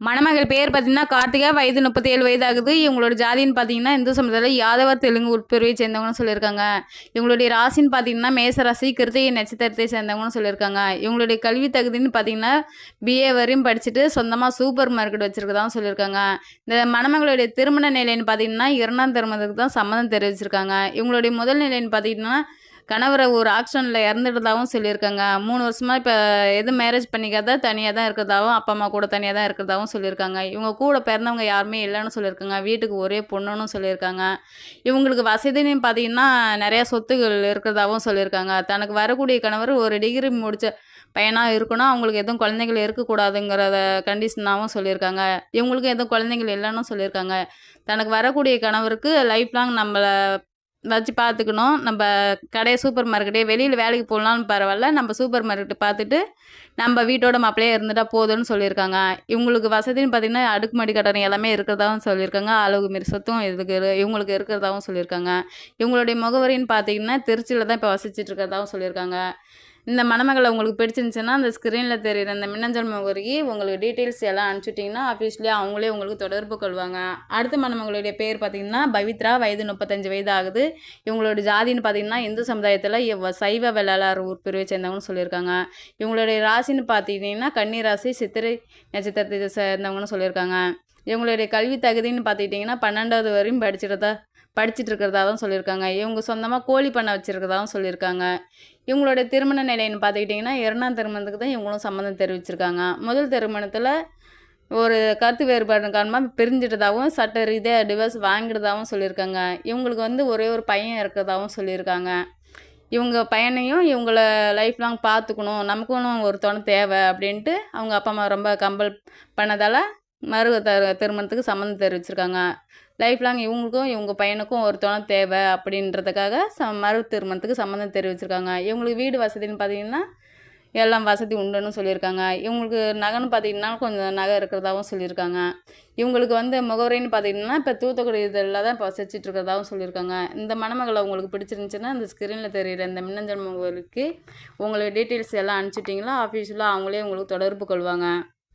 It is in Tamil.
மணமகள் பேர் பார்த்தீங்கன்னா கார்த்திகா வயது முப்பத்தி ஏழு வயது ஆகுது இவங்களோட ஜாதின்னு பார்த்தீங்கன்னா இந்து சமுதாயத்தில் யாதவ தெலுங்கு உட்பிரிவை சேர்ந்தவங்கன்னு சொல்லியிருக்காங்க. இவங்களுடைய ராசின்னு பார்த்தீங்கன்னா மேசராசி கிருத்திகை நட்சத்திரத்தை சேர்ந்தவங்கன்னு சொல்லியிருக்காங்க. இவங்களுடைய கல்வி தகுதின்னு பார்த்தீங்கன்னா பிஏ வரையும் படிச்சுட்டு சொந்தமாக சூப்பர் மார்க்கெட் வச்சுருக்கதான் சொல்லியிருக்காங்க. இந்த மணமகளுடைய திருமண நிலைன்னு பார்த்தீங்கன்னா இரண்டாம் திருமணத்துக்கு தான் சம்மதம் தெரிவிச்சிருக்காங்க. இவங்களுடைய முதல் நிலைன்னு பார்த்தீங்கன்னா கணவரை ஒரு ஆக்சிடெண்ட்டில் இறந்துட்டதாகவும் சொல்லியிருக்காங்க. மூணு வருஷமாக இப்போ எதுவும் மேரேஜ் பண்ணிக்காத தனியாக தான் இருக்கிறதாவும் அப்பா அம்மா கூட தனியாக தான் இருக்கிறதாவும் சொல்லியிருக்காங்க. இவங்க கூட பிறந்தவங்க யாருமே இல்லைன்னு சொல்லியிருக்காங்க. வீட்டுக்கு ஒரே பொண்ணுன்னு சொல்லியிருக்காங்க. இவங்களுக்கு வசதின்னு பார்த்தீங்கன்னா நிறையா சொத்துகள் இருக்கிறதாவும் சொல்லியிருக்காங்க. தனக்கு வரக்கூடிய கணவர் ஒரு டிகிரி முடித்த பையனாக இருக்கணும். அவங்களுக்கு எதுவும் குழந்தைகள் இருக்கக்கூடாதுங்கிறத கண்டிஷனாகவும் சொல்லியிருக்காங்க. இவங்களுக்கும் எதுவும் குழந்தைகள் இல்லைன்னு சொல்லியிருக்காங்க. தனக்கு வரக்கூடிய கணவருக்கு லைஃப் லாங் நம்மளை வச்சு பார்த்துக்கணும். நம்ம கடையை சூப்பர் மார்க்கெட்டே வெளியில் வேலைக்கு போகலான்னு பரவாயில்ல. நம்ம சூப்பர் மார்க்கெட்டு பார்த்துட்டு நம்ம வீட்டோட மாப்பிளையே இருந்துட்டால் போதும்னு சொல்லியிருக்காங்க. இவங்களுக்கு வசதின்னு பார்த்திங்கன்னா அடுக்குமாடி கட்டணம் எல்லாமே இருக்கிறதாவும் சொல்லியிருக்காங்க. அளவுக்கு மீறி சொத்தும் இதுக்கு இவங்களுக்கு இருக்கிறதாவும் சொல்லியிருக்காங்க. இவங்களுடைய முகவரின்னு பார்த்தீங்கன்னா திருச்சியில் தான் இப்போ வசிச்சுட்டு இருக்கிறதாவும் சொல்லியிருக்காங்க. இந்த மணமகளை உங்களுக்கு பிடிச்சிருந்துச்சுன்னா அந்த ஸ்க்ரீனில் தெரியுற அந்த மின்னஞ்சல் முகவரிக்கு உங்களுக்கு டீட்டெயில்ஸ் எல்லாம் அனுப்பிச்சுட்டிங்கன்னா ஆஃபீஸ்லேயே அவங்களே உங்களுக்கு தொடர்பு கொள்வாங்க. அடுத்த மணமகளுடைய பேர் பார்த்தீங்கன்னா பவித்ரா வயது முப்பத்தஞ்சு வயது ஆகுது. இவங்களோட ஜாதின்னு பார்த்தீங்கன்னா இந்து சமுதாயத்தில் இவ- சைவ வெள்ளாளர் உட்பிரிவை சேர்ந்தவங்கன்னு சொல்லியிருக்காங்க. இவங்களுடைய ராசின்னு பார்த்தீங்கன்னா கன்னி ராசி சித்திரை நட்சத்திரத்தை சேர்ந்தவங்கன்னு சொல்லியிருக்காங்க. இவங்களுடைய கல்வி தகுதின்னு பார்த்துக்கிட்டிங்கன்னா பன்னெண்டாவது வரையும் படிச்சிருந்தா படிச்சுட்டு இருக்கிறதாவும் சொல்லியிருக்காங்க. இவங்க சொந்தமாக கோழி பண்ணை வச்சுருக்கிறதாவும் சொல்லியிருக்காங்க. இவங்களுடைய திருமண நிலைன்னு பார்த்துக்கிட்டிங்கன்னா இரண்டாம் திருமணத்துக்கு தான் இவங்களும் சம்மந்தம் தெரிவிச்சிருக்காங்க. முதல் திருமணத்தில் ஒரு கருத்து வேறுபாடு காரணமாக பிரிஞ்சிட்டதாகவும் சட்ட ரீதியாக டிவோர்ஸ் வாங்கிட்டதாகவும் சொல்லியிருக்காங்க. இவங்களுக்கு வந்து ஒரே ஒரு பையன் இருக்கிறதாகவும் சொல்லியிருக்காங்க. இவங்க பையனையும் இவங்கள லைஃப் லாங் பார்த்துக்கணும். நமக்கும் ஒரு துணை தேவை அப்படின்ட்டு அவங்க அப்பா அம்மா ரொம்ப கம்பல் பண்ணதால் மறு திருமணத்துக்கு சம்மந்தம் தெரிவிச்சிருக்காங்க. லைஃப் லாங் இவங்களுக்கும் இவங்க பையனுக்கும் ஒரு துணை தேவை அப்படின்றதுக்காக ச மறு திருமணத்துக்கு சம்மந்தம் தெரிவிச்சிருக்காங்க. இவங்களுக்கு வீடு வசதின்னு பார்த்தீங்கன்னா எல்லாம் வசதி உண்டுன்னு சொல்லியிருக்காங்க. இவங்களுக்கு நகைன்னு பார்த்தீங்கன்னா கொஞ்சம் நகை இருக்கிறதாகவும் சொல்லியிருக்காங்க. இவங்களுக்கு வந்து முகவரின்னு பார்த்தீங்கன்னா இப்போ தூத்துக்குடி இதில் தான் இப்போ வசிச்சுட்டு இருக்கிறதாவும் சொல்லியிருக்காங்க. இந்த மணமகளை உங்களுக்கு பிடிச்சிருந்துச்சுன்னா இந்த ஸ்க்ரீனில் தெரியல இந்த மின்னஞ்சல் முகவரிக்கு உங்களுக்கு டீட்டெயில்ஸ் எல்லாம் அனுப்பிச்சிட்டிங்களா ஆஃபீஸில் அவங்களே உங்களுக்கு தொடர்பு கொள்வாங்க.